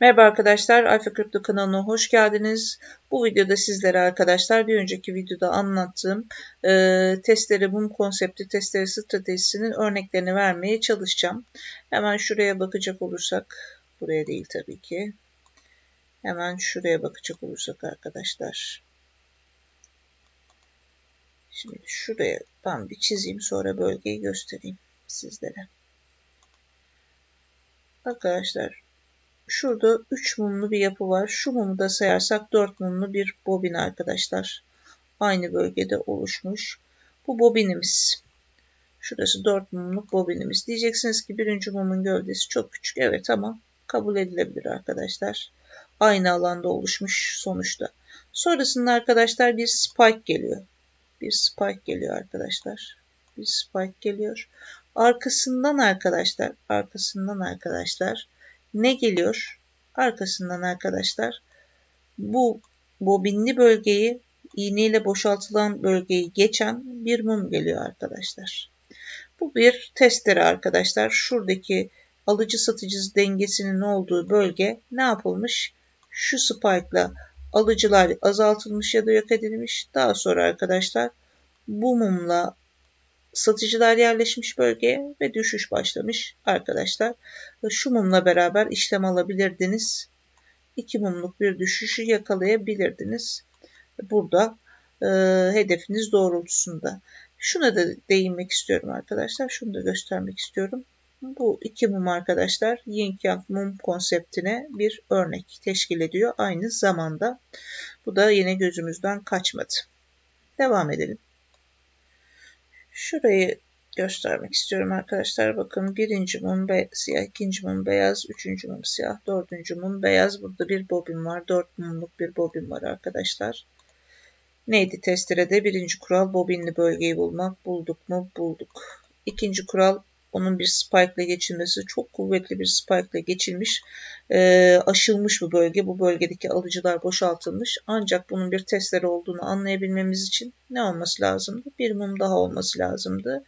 Merhaba arkadaşlar, Alfa Kripto kanalına hoş geldiniz. Bu videoda sizlere arkadaşlar bir önceki videoda anlattığım e, testleri, mum konsepti, testleri stratejisinin örneklerini vermeye çalışacağım. Hemen şuraya bakacak olursak, buraya değil tabii ki. Hemen şuraya bakacak olursak arkadaşlar. Şimdi şuraya ben bir çizeyim sonra bölgeyi göstereyim sizlere. Arkadaşlar Şurada 3 mumlu bir yapı var. Şu mumu da sayarsak 4 mumlu bir bobin arkadaşlar. Aynı bölgede oluşmuş. Bu bobinimiz. Şurası 4 mumluk bobinimiz. Diyeceksiniz ki birinci mumun gövdesi çok küçük. Evet ama kabul edilebilir arkadaşlar. Aynı alanda oluşmuş sonuçta. Sonrasında arkadaşlar bir spike geliyor. Bir spike geliyor arkadaşlar. Bir spike geliyor. Arkasından arkadaşlar, arkasından arkadaşlar ne geliyor? Arkasından arkadaşlar bu bobinli bölgeyi iğneyle boşaltılan bölgeyi geçen bir mum geliyor arkadaşlar. Bu bir testere arkadaşlar. Şuradaki alıcı satıcı dengesinin olduğu bölge ne yapılmış? Şu spike ile alıcılar azaltılmış ya da yok edilmiş. Daha sonra arkadaşlar bu mumla satıcılar yerleşmiş bölgeye ve düşüş başlamış arkadaşlar. Şu mumla beraber işlem alabilirdiniz. İki mumluk bir düşüşü yakalayabilirdiniz. Burada e, hedefiniz doğrultusunda. Şuna da değinmek istiyorum arkadaşlar. Şunu da göstermek istiyorum. Bu iki mum arkadaşlar Yin Yang mum konseptine bir örnek teşkil ediyor aynı zamanda. Bu da yine gözümüzden kaçmadı. Devam edelim. Şurayı göstermek istiyorum arkadaşlar. Bakın birinci mum siyah, ikinci mum beyaz, üçüncü mum siyah, dördüncü mum beyaz. Burada bir bobin var. Dört mumluk bir bobin var arkadaşlar. Neydi testerede? Birinci kural bobinli bölgeyi bulmak. Bulduk mu? Bulduk. İkinci kural onun bir spike ile geçilmesi çok kuvvetli bir spike ile geçilmiş, e, aşılmış bu bölge. Bu bölgedeki alıcılar boşaltılmış. Ancak bunun bir testleri olduğunu anlayabilmemiz için ne olması lazımdı? Bir mum daha olması lazımdı.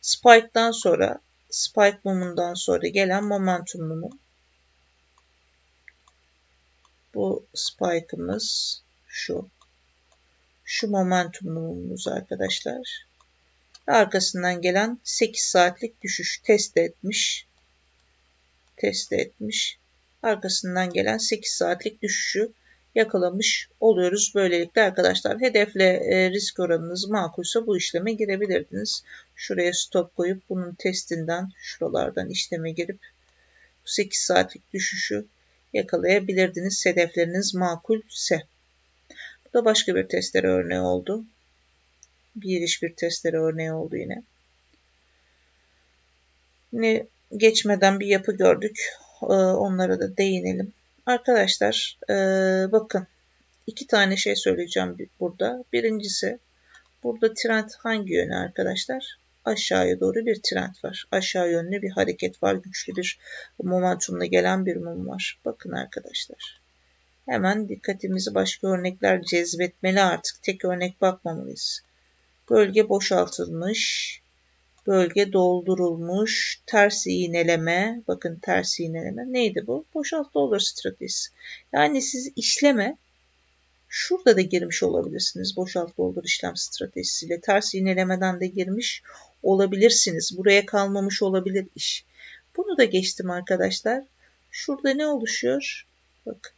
Spike'dan sonra, spike mumundan sonra gelen momentum mumu. Bu spike'ımız şu. Şu momentum mumumuz arkadaşlar arkasından gelen 8 saatlik düşüş test etmiş. Test etmiş. Arkasından gelen 8 saatlik düşüşü yakalamış oluyoruz. Böylelikle arkadaşlar hedefle e, risk oranınız makulse bu işleme girebilirdiniz. Şuraya stop koyup bunun testinden şuralardan işleme girip 8 saatlik düşüşü yakalayabilirdiniz hedefleriniz makulse. Bu da başka bir testere örneği oldu bir iş bir testere örneği oldu yine. Yine geçmeden bir yapı gördük. Ee, onlara da değinelim. Arkadaşlar e, bakın iki tane şey söyleyeceğim burada. Birincisi burada trend hangi yöne arkadaşlar? Aşağıya doğru bir trend var. Aşağı yönlü bir hareket var. Güçlü bir momentumla gelen bir mum var. Bakın arkadaşlar. Hemen dikkatimizi başka örnekler cezbetmeli artık. Tek örnek bakmamalıyız. Bölge boşaltılmış. Bölge doldurulmuş. Ters iğneleme. Bakın ters iğneleme. Neydi bu? Boşalt doldur stratejisi. Yani siz işleme şurada da girmiş olabilirsiniz. Boşalt doldur işlem stratejisiyle. Ters iğnelemeden de girmiş olabilirsiniz. Buraya kalmamış olabilir iş. Bunu da geçtim arkadaşlar. Şurada ne oluşuyor? Bakın.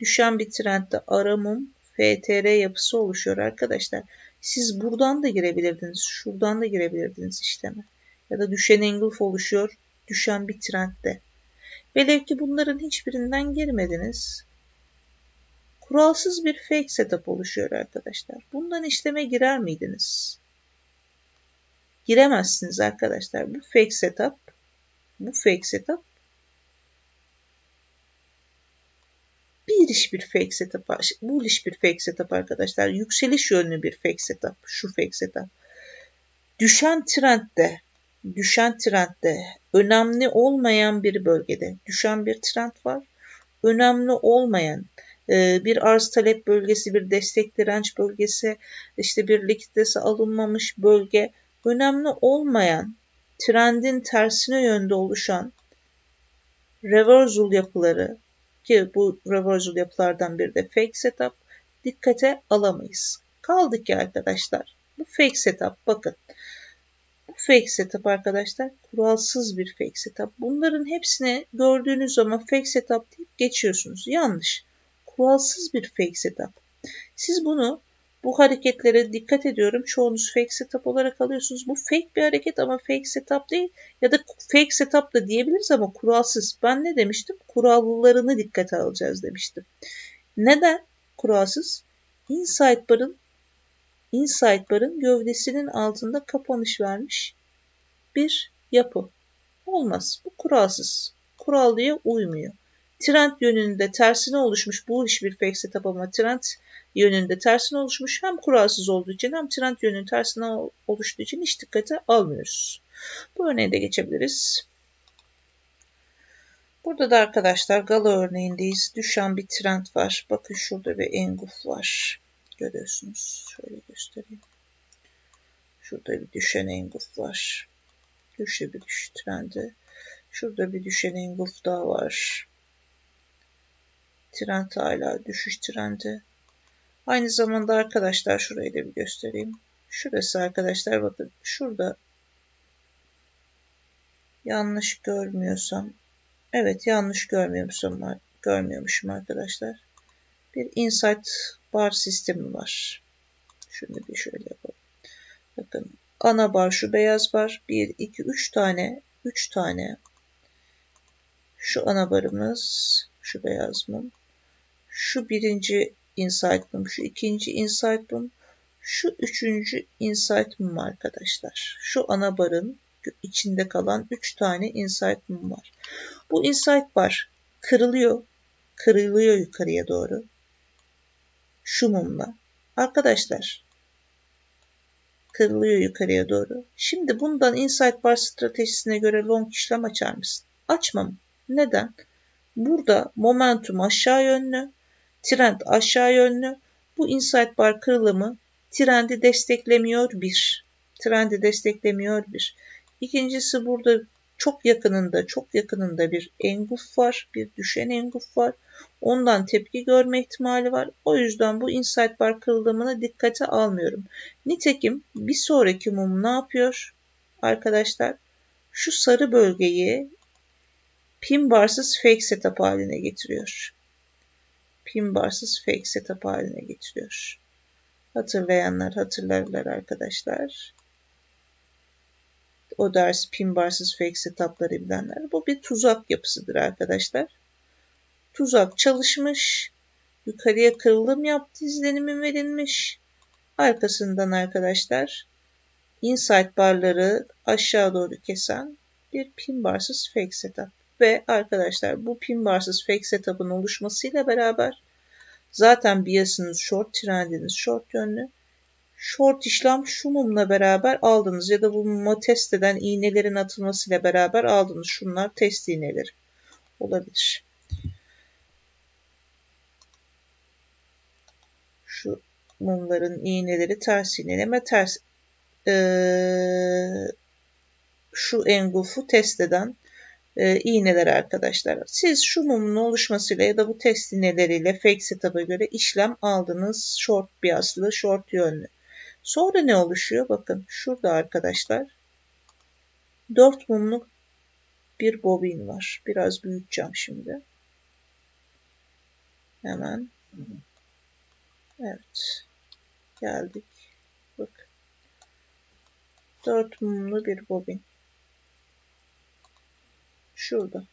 Düşen bir trendde aramım FTR yapısı oluşuyor arkadaşlar. Siz buradan da girebilirdiniz. Şuradan da girebilirdiniz işleme. Ya da düşen engulf oluşuyor. Düşen bir trendde. Velev ki bunların hiçbirinden girmediniz. Kuralsız bir fake setup oluşuyor arkadaşlar. Bundan işleme girer miydiniz? Giremezsiniz arkadaşlar. Bu fake setup bu fake setup bullish bir fake setup, bullish bir fake setup arkadaşlar. Yükseliş yönlü bir fake setup. Şu fake setup. Düşen trendde, düşen trendde önemli olmayan bir bölgede düşen bir trend var. Önemli olmayan e, bir arz talep bölgesi, bir destek direnç bölgesi, işte bir likiditesi alınmamış bölge, önemli olmayan trendin tersine yönde oluşan reversal yapıları ki bu reversal yapılardan biri de fake setup dikkate alamayız. Kaldı ki arkadaşlar bu fake setup bakın. Bu fake setup arkadaşlar kuralsız bir fake setup. Bunların hepsini gördüğünüz zaman fake setup deyip geçiyorsunuz. Yanlış. Kuralsız bir fake setup. Siz bunu bu hareketlere dikkat ediyorum. Çoğunuz fake setup olarak alıyorsunuz. Bu fake bir hareket ama fake setup değil. Ya da fake setup da diyebiliriz ama kuralsız. Ben ne demiştim? Kurallarını dikkate alacağız demiştim. Neden kuralsız? Inside bar'ın inside bar'ın gövdesinin altında kapanış vermiş bir yapı. Olmaz. Bu kuralsız. Kural uymuyor. Trend yönünde tersine oluşmuş bu iş bir fake setup ama trend yönünde tersine oluşmuş hem kuralsız olduğu için hem trend yönünün tersine oluştuğu için hiç dikkate almıyoruz. Bu örneği de geçebiliriz. Burada da arkadaşlar gala örneğindeyiz. Düşen bir trend var. Bakın şurada bir engulf var. Görüyorsunuz. Şöyle göstereyim. Şurada bir düşen engulf var. Düşe bir düş trendi. Şurada bir düşen engulf daha var. Trend hala düşüş trendi. Aynı zamanda arkadaşlar şurayı da bir göstereyim. Şurası arkadaşlar bakın şurada yanlış görmüyorsam evet yanlış görmüyorsam görmüyormuşum arkadaşlar. Bir insight bar sistemi var. Şunu bir şöyle yapalım. Bakın ana bar şu beyaz bar. 1, 2, 3 tane 3 tane şu ana barımız şu beyaz mum. Şu birinci insight mum, şu ikinci insight mum, şu üçüncü insight mum arkadaşlar. Şu ana barın içinde kalan üç tane insight mum var. Bu insight bar kırılıyor, kırılıyor yukarıya doğru. Şu mumla. Arkadaşlar kırılıyor yukarıya doğru. Şimdi bundan insight bar stratejisine göre long işlem açar mısın? Açmam. Neden? Burada momentum aşağı yönlü, Trend aşağı yönlü. Bu insight bar kırılımı trendi desteklemiyor bir. Trendi desteklemiyor bir. İkincisi burada çok yakınında çok yakınında bir engulf var. Bir düşen engulf var. Ondan tepki görme ihtimali var. O yüzden bu insight bar kırılımını dikkate almıyorum. Nitekim bir sonraki mum ne yapıyor? Arkadaşlar şu sarı bölgeyi pin barsız fake setup haline getiriyor pin barsız fake setup haline getiriyor. Hatırlayanlar hatırlarlar arkadaşlar. O ders pin barsız fake setupları bilenler. Bu bir tuzak yapısıdır arkadaşlar. Tuzak çalışmış. Yukarıya kırılım yaptı izlenimi verilmiş. Arkasından arkadaşlar insight barları aşağı doğru kesen bir pin barsız fake setup. Ve arkadaşlar bu pin barsız fake setup'ın oluşmasıyla beraber zaten biasınız short, trendiniz short yönlü. Short işlem şu mumla beraber aldınız ya da bu muma test eden iğnelerin atılmasıyla beraber aldınız. Şunlar test iğneleri olabilir. Şu mumların iğneleri ters iğneleme ters ee, şu engulf'u test eden e, iğneler arkadaşlar. Siz şu mumun oluşmasıyla ya da bu test iğneleriyle fake setup'a göre işlem aldınız. Short biaslı, short yönlü. Sonra ne oluşuyor? Bakın şurada arkadaşlar 4 mumluk bir bobin var. Biraz büyüteceğim şimdi. Hemen. Evet. Geldik. Bak. 4 mumlu bir bobin. Şurada.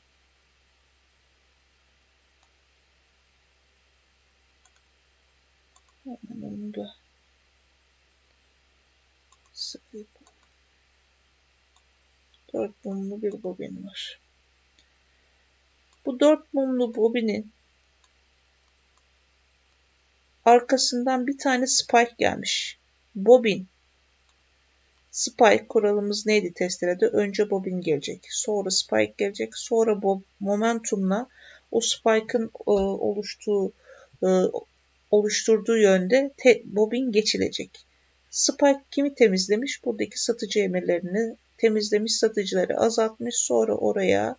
Hemen onu da sıkayım. Dört mumlu bir bobin var. Bu dört mumlu bobinin arkasından bir tane spike gelmiş. Bobin Spike kuralımız neydi testerede? Önce bobin gelecek. Sonra spike gelecek. Sonra bob, momentumla o spike'ın e, oluştuğu e, oluşturduğu yönde te, bobin geçilecek. Spike kimi temizlemiş? Buradaki satıcı emirlerini temizlemiş, satıcıları azaltmış. Sonra oraya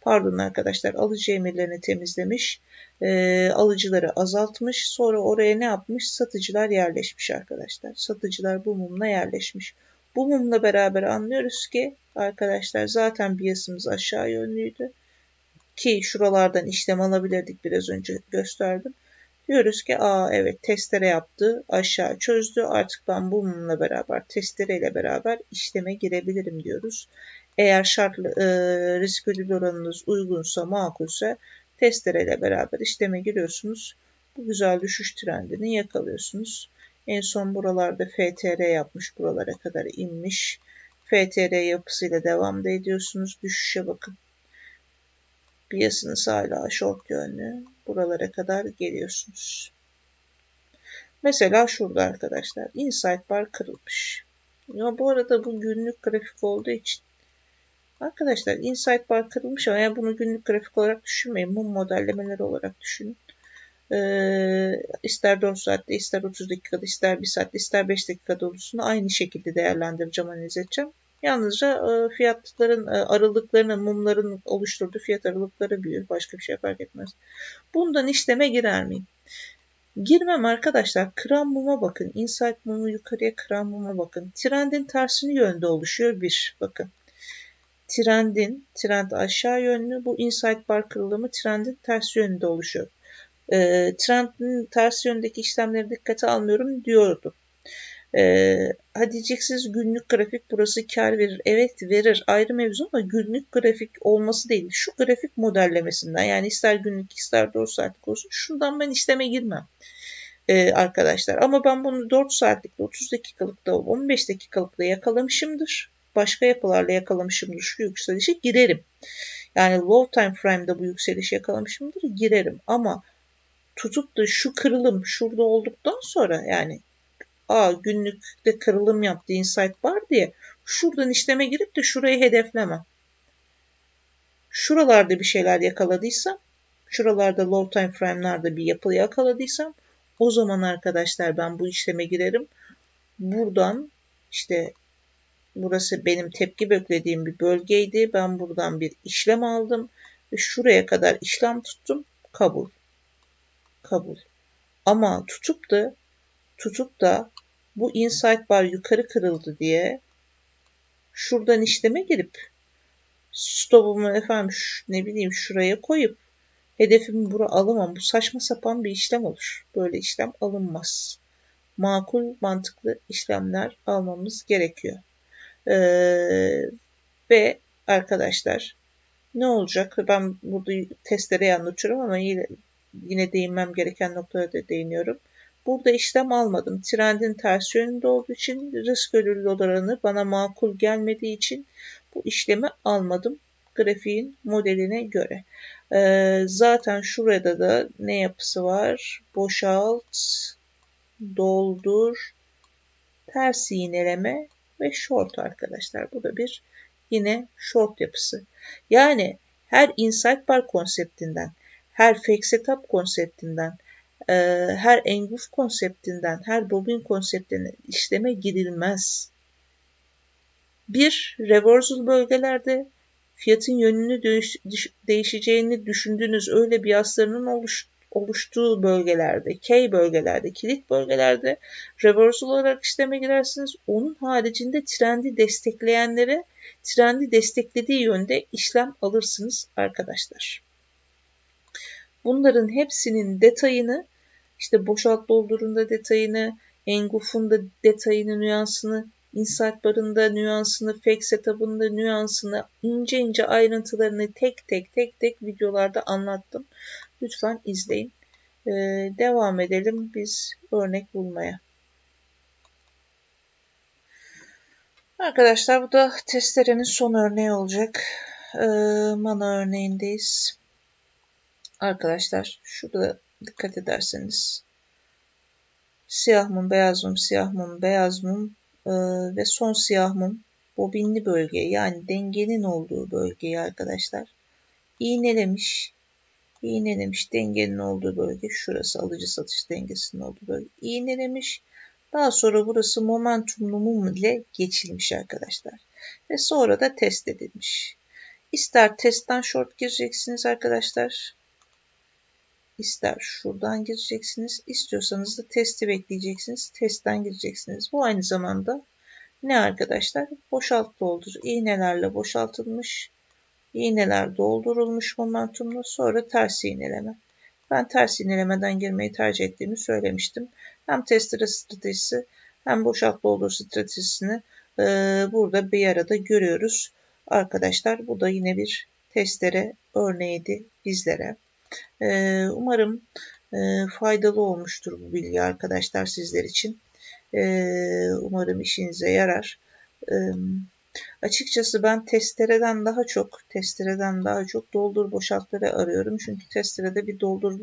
pardon arkadaşlar alıcı emirlerini temizlemiş. E, alıcıları azaltmış. Sonra oraya ne yapmış? Satıcılar yerleşmiş arkadaşlar. Satıcılar bu mumla yerleşmiş. Bu mumla beraber anlıyoruz ki arkadaşlar zaten biasımız aşağı yönlüydü. Ki şuralardan işlem alabilirdik biraz önce gösterdim. Diyoruz ki aa evet testere yaptı aşağı çözdü artık ben bu mumla beraber testereyle beraber işleme girebilirim diyoruz. Eğer şartlı e, risk ödül oranınız uygunsa makulse testereyle beraber işleme giriyorsunuz. Bu güzel düşüş trendini yakalıyorsunuz. En son buralarda FTR yapmış buralara kadar inmiş. FTR yapısıyla devam da ediyorsunuz. Düşüşe bakın. Piyasınız hala short yönlü. Buralara kadar geliyorsunuz. Mesela şurada arkadaşlar. Insight bar kırılmış. Ya bu arada bu günlük grafik olduğu için Arkadaşlar Insight bar kırılmış ama yani bunu günlük grafik olarak düşünmeyin. Mum modellemeleri olarak düşünün. Ee, ister 4 saatte, ister 30 dakikada, ister 1 saatte, ister 5 dakikada olursun aynı şekilde değerlendireceğim, analiz edeceğim. Yalnızca e, fiyatların e, aralıklarının, mumların oluşturduğu fiyat aralıkları büyür. Başka bir şey fark etmez. Bundan işleme girer miyim? Girmem arkadaşlar. Kıran muma bakın. Insight mumu yukarıya kıran muma bakın. Trendin tersini yönde oluşuyor bir. Bakın. Trendin, trend aşağı yönlü. Bu insight bar kırılımı trendin ters yönünde oluşuyor. E, trendin ters yöndeki işlemleri dikkate almıyorum diyordu. Ee, hadi diyeceksiniz günlük grafik burası kar verir. Evet verir ayrı mevzu ama günlük grafik olması değil. Şu grafik modellemesinden yani ister günlük ister 4 saatlik olsun şundan ben işleme girmem. Ee, arkadaşlar ama ben bunu 4 saatlikte 30 dakikalıkta 15 dakikalıkta yakalamışımdır. Başka yapılarla yakalamışımdır şu yükselişe girerim. Yani low time frame'da bu yükselişi yakalamışımdır girerim ama tutup da şu kırılım şurada olduktan sonra yani aa günlükte kırılım yaptı insight var diye şuradan işleme girip de şurayı hedeflemem. Şuralarda bir şeyler yakaladıysam, şuralarda low time frame'larda bir yapı yakaladıysam o zaman arkadaşlar ben bu işleme girerim. Buradan işte burası benim tepki beklediğim bir bölgeydi. Ben buradan bir işlem aldım ve şuraya kadar işlem tuttum. Kabul. Kabul. Ama tutup da tutup da bu insight bar yukarı kırıldı diye şuradan işleme girip stopumu efendim ne bileyim şuraya koyup hedefimi bura alamam. Bu saçma sapan bir işlem olur. Böyle işlem alınmaz. Makul, mantıklı işlemler almamız gerekiyor. Ee, ve arkadaşlar ne olacak? Ben burada testlere anlatıyorum ama yine, yine değinmem gereken noktada da değiniyorum. Burada işlem almadım. Trendin ters yönünde olduğu için risk ödüllü oranı bana makul gelmediği için bu işlemi almadım grafiğin modeline göre. Ee, zaten şurada da ne yapısı var? Boşalt, doldur, ters iğneleme ve short arkadaşlar. Bu da bir yine short yapısı. Yani her insight bar konseptinden, her fake setup konseptinden, e, her engulf konseptinden, her bobin konseptinden işleme girilmez. Bir, reversal bölgelerde fiyatın yönünü değiş, değişeceğini düşündüğünüz öyle biaslarının oluş, oluştuğu bölgelerde, K bölgelerde, kilit bölgelerde reversal olarak işleme girersiniz. Onun haricinde trendi destekleyenlere trendi desteklediği yönde işlem alırsınız arkadaşlar. Bunların hepsinin detayını işte boşalt doldurunda detayını, engulf'un da detayını, nüansını, insight barında nüansını, fake setup'ın nüansını, ince ince ayrıntılarını tek tek tek tek videolarda anlattım. Lütfen izleyin. Ee, devam edelim biz örnek bulmaya. Arkadaşlar bu da testerenin son örneği olacak. Ee, mana örneğindeyiz. Arkadaşlar şurada dikkat ederseniz siyah mum, beyaz mum, siyah mum, beyaz mum e, ve son siyah mum bobinli bölge yani dengenin olduğu bölgeyi arkadaşlar iğnelemiş. İğnelemiş dengenin olduğu bölge şurası alıcı satış dengesinin olduğu bölge iğnelemiş. Daha sonra burası momentumlu mum ile geçilmiş arkadaşlar. Ve sonra da test edilmiş. İster testten short gireceksiniz arkadaşlar. İster şuradan gireceksiniz. İstiyorsanız da testi bekleyeceksiniz. Testten gireceksiniz. Bu aynı zamanda ne arkadaşlar? Boşalt doldur. İğnelerle boşaltılmış. İğneler doldurulmuş momentumlu. Sonra ters iğneleme. Ben ters iğnelemeden girmeyi tercih ettiğimi söylemiştim. Hem testere stratejisi hem boşalt doldur stratejisini e, burada bir arada görüyoruz. Arkadaşlar bu da yine bir testere örneğiydi bizlere. E, umarım e, faydalı olmuştur bu bilgi arkadaşlar sizler için. E, umarım işinize yarar. E, açıkçası ben testereden daha çok testereden daha çok doldur boşaltları arıyorum. Çünkü testerede bir doldur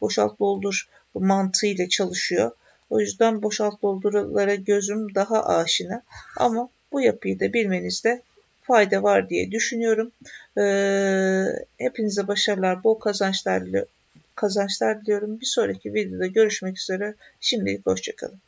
boşalt doldur mantığıyla çalışıyor. O yüzden boşalt doldurulara gözüm daha aşina. Ama bu yapıyı da bilmenizde fayda var diye düşünüyorum. Ee, hepinize başarılar, bol kazançlar, kazançlar diliyorum. Bir sonraki videoda görüşmek üzere. Şimdilik hoşçakalın.